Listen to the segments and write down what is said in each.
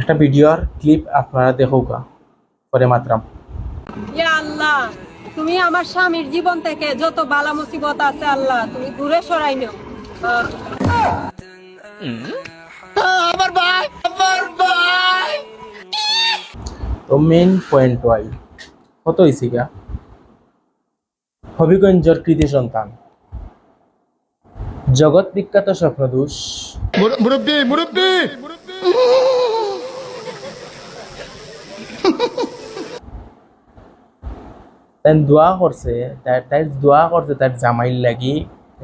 একটা ভিডিওর ক্লিপ আপনারা দেখুকা পরে মাত্রাম। ইয়া আল্লাহ তুমি আমার স্বামীর জীবন থেকে যত বালা মুসিবত আছে আল্লাহ তুমি দূরে সরাই নাও। আহ, তো মেইন পয়েন্ট ওয়াই কত হয়েছে গা? হবিগঞ্জর কৃতি সন্তান। জগৎ বিখ্যাত স্বপ্নদোষ। মুরব্বী মুরব্বী! দোয়া করছে, তাই দোয়া করছে তার জামাইর লাগি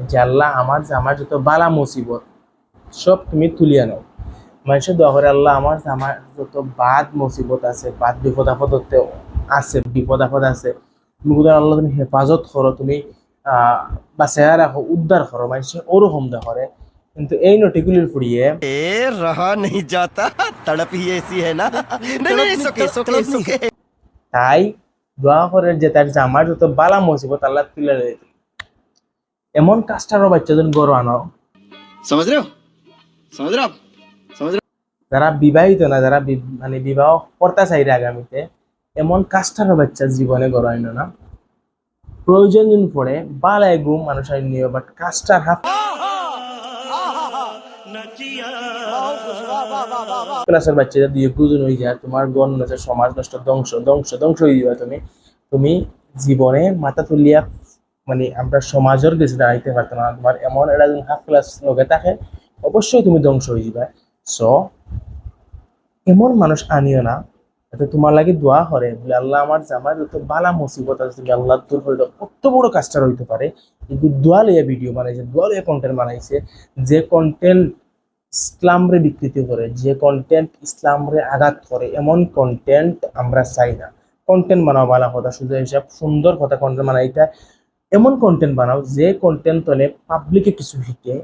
যে আল্লাহ আমার জামার যত বালা মুসিবত সব তুমি তুলিয়া নাও। মানুষের দোয়া করে আল্লাহ আমার জামার যত বাদ মুসিবত আছে, বাদ বিপদ আপদ আছে, বিপদ আপদ আছে, তুমি কোথাও আল্লাহ তুমি হেফাজত করো, তুমি বাঁচাইয়া রাখো, উদ্ধার করো, মানুষের ওরকম দা কিন্তু এই নটিগুলির পুড়িয়ে এ রাহা নেই যাতা তড়প হি এসি হে না তাই দোয়া করে যে তার জামার যত বালা মুসিবত আল্লাহ তুলে দিতে এমন কাজটারও বাচ্চাদের বড় আনো সমাজ রে সমাজ রে সমাজ যারা বিবাহিত না যারা মানে বিবাহ করতে চাই রে আগামীতে এমন কাজটারও বাচ্চা জীবনে গরু আনো না প্রয়োজন পড়ে বালায় গুম মানুষের নিয়ে বাট কাস্টার হাফ ক্লাসের দিয়ে হয়ে যায় তোমার সমাজ নষ্ট, ধ্বংস ধ্বংস ধ্বংস হয়ে যাবে তুমি। তুমি জীবনে মাথা তুলিয়া মানে আমরা সমাজের দেশে দাঁড়াইতে পারতো না। তোমার এমন একটা যদি হাফ ক্লাস লোকে থাকে, অবশ্যই তুমি ধ্বংস হয়ে যাবে। সো এমন মানুষ আনিও না যাতে তোমার লাগে দোয়া করে। বলে, আল্লাহ আমার জামার যত বালা মুসিবত আছে, তুমি আল্লাহ দূর করে কত বড় কাজটা হইতে পারে? কিন্তু দোয়া লইয়া ভিডিও বানাইছে, দোয়া লইয়া কন্টেন্ট বানাইছে। যে কন্টেন্ট ইসলামরে বিকৃতি করে, যে কন্টেন্ট ইসলামরে আঘাত করে, এমন কন্টেন্ট আমরা চাই না। কন্টেন্ট বানাও ভালো কথা। শুধু হিসাব সুন্দর কথা কন্টেন্ট বানাই এটা এমন কন্টেন্ট বানাও, যে কন্টেন্ট তলে পাবলিকে কিছু শিখে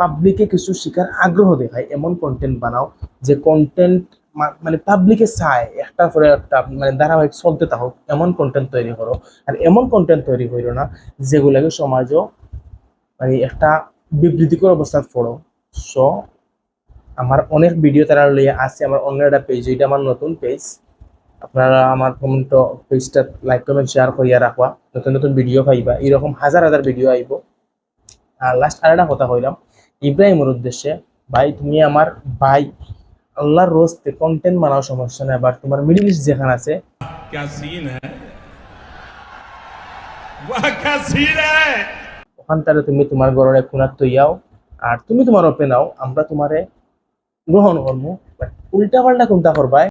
পাবলিকে কিছু শিখার আগ্রহ দেখায়, এমন কন্টেন্ট বানাও, যে কন্টেন্ট মানে পাবলিকে চায় একটার পরে একটা মানে ধারাবাহিক চলতে থাকুক, এমন কন্টেন্ট তৈরি করো। আর এমন কন্টেন্ট তৈরি করো না, যেগুলাকে সমাজও মানে একটা বিবৃতিকর অবস্থাত পড়ো। সো আমার অনেক ভিডিও তারা লইয়া আছে, আমার অন্য একটা পেজ এটা আমার নতুন পেজ আপনারা আমার কমেন্ট পেজটা লাইক কমেন্ট শেয়ার করিয়া রাখবা। নতুন নতুন ভিডিও পাইবা, এরকম হাজার হাজার ভিডিও আইব। আর লাস্ট আর একটা কথা কইলাম, ইব্রাহিমের উদ্দেশ্যে, ভাই, তুমি আমার ভাই। আল্লাহর রোস্তে কন্টেন্ট মানাও সমস্যা নেই। বাট তোমার মিডিল ইস্ট যেখানে আছে ওখান তুমি তোমার গড়ের কুনার তৈয়াও আর তুমি তোমার আমরা তোমারে গ্রহণ করব বাট উল্টা পাল্টা কোনটা করবাই?